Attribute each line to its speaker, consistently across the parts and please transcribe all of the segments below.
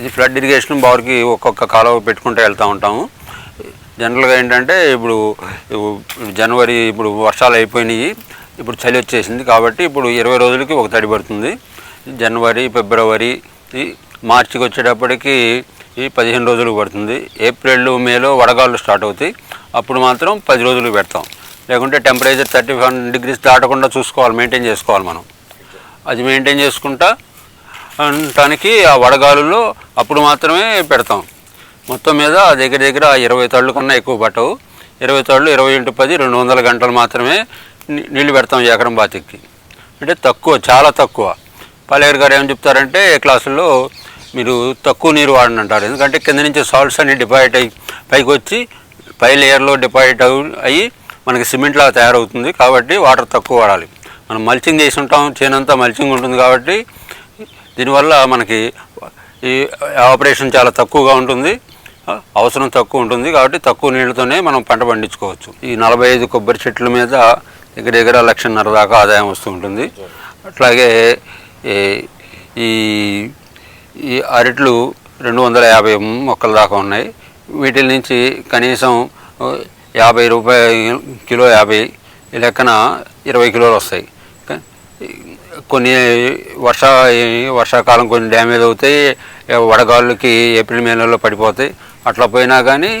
Speaker 1: ఇది flood irrigation బోర్కి ఒక్కొక్క కాలువ పెట్టుకుంటూ వెళ్తూ ఉంటాము. జనరల్గా ఏంటంటే ఇప్పుడు జనవరి ఇప్పుడు వర్షాలు అయిపోయినాయి. ఇప్పుడు చలి వచ్చేసింది కాబట్టి ఇప్పుడు ఇరవై రోజులకి ఒక తడి పడుతుంది. జనవరి ఫిబ్రవరి మార్చికి వచ్చేటప్పటికి ఈ పదిహేను రోజులు పడుతుంది. ఏప్రిల్ మేలో వడగాళ్ళు స్టార్ట్ అవుతాయి. అప్పుడు మాత్రం పది రోజులు పెడతాం. లేకుంటే టెంపరేచర్ థర్టీ ఫైవ్ డిగ్రీస్ దాటకుండా చూసుకోవాలి మెయింటైన్ చేసుకోవాలి మనం. అది మెయింటైన్ చేసుకుంటా ఉండటానికి ఆ వడగాలులో అప్పుడు మాత్రమే పెడతాం. మొత్తం మీద దగ్గర దగ్గర ఇరవై తళ్ళు కన్నా ఎక్కువ పట్టవు. ఇరవై తళ్ళు ఇరవై ఇంటి పది రెండు వందల గంటలు మాత్రమే నీళ్ళు నీళ్ళు పెడతాం ఎకరం బాతికి. అంటే తక్కువ చాలా తక్కువ. పాలేరు గారు ఏం చెప్తారంటే ఏ క్లాసుల్లో మీరు తక్కువ నీరు వాడని అంటారు. ఎందుకంటే కింద నుంచి సాల్ట్స్ అన్ని డిపాజిట్ అయ్యి పైకి వచ్చి పై లేయర్లో డిపాజిట్ అయ్యి మనకి సిమెంట్ లాగా తయారవుతుంది కాబట్టి వాటర్ తక్కువ వాడాలి. మనం మల్చింగ్ చేసి ఉంటాం చేనంతా మల్చింగ్ ఉంటుంది కాబట్టి దీనివల్ల మనకి ఈ ఆపరేషన్ చాలా తక్కువగా ఉంటుంది. అవసరం తక్కువ ఉంటుంది కాబట్టి తక్కువ నీళ్ళతోనే మనం పంట పండించుకోవచ్చు. ఈ నలభై ఐదు కొబ్బరి చెట్ల మీద దగ్గర దగ్గర లక్షన్నర దాకా ఆదాయం వస్తూ ఉంటుంది. అట్లాగే ఈ- ఈ అరట్లు రెండు వందల యాభై మొక్కల దాకా ఉన్నాయి. వీటి నుంచి కనీసం యాభై రూపాయ కిలో యాభై ఈ లెక్కన ఇరవై కిలోలు వస్తాయి. కొన్ని వర్ష వర్షాకాలం కొన్ని డ్యామేజ్ అవుతాయి వడగాళ్ళకి ఏప్రిల్ మే నెలలో పడిపోతాయి. అట్లా పోయినా కానీ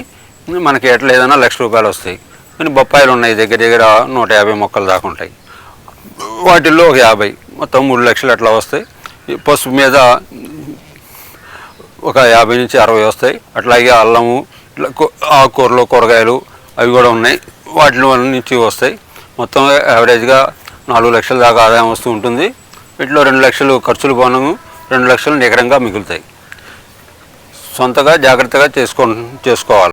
Speaker 1: మనకి ఎట్లా ఏదైనా లక్ష రూపాయలు వస్తాయి. కానీ బొప్పాయిలు ఉన్నాయి దగ్గర దగ్గర నూట యాభై మొక్కలు దాకా ఉంటాయి. వాటిల్లో ఒక యాభై మొత్తం మూడు లక్షలు అట్లా వస్తాయి. పసుపు మీద ఒక యాభై నుంచి అరవై వస్తాయి. అట్లాగే అల్లము ఇట్లా ఆకుకూరలు కూరగాయలు అవి కూడా ఉన్నాయి. వాటిలో నుంచి వస్తాయి. మొత్తం యావరేజ్గా నాలుగు లక్షల దాకా ఆదాయం వస్తూ ఉంటుంది. వీటిలో రెండు లక్షలు ఖర్చులు పోనము రెండు లక్షలు నికరంగా మిగులుతాయి. సొంతగా జాగ్రత్తగా చేసుకో చేసుకోవాలి.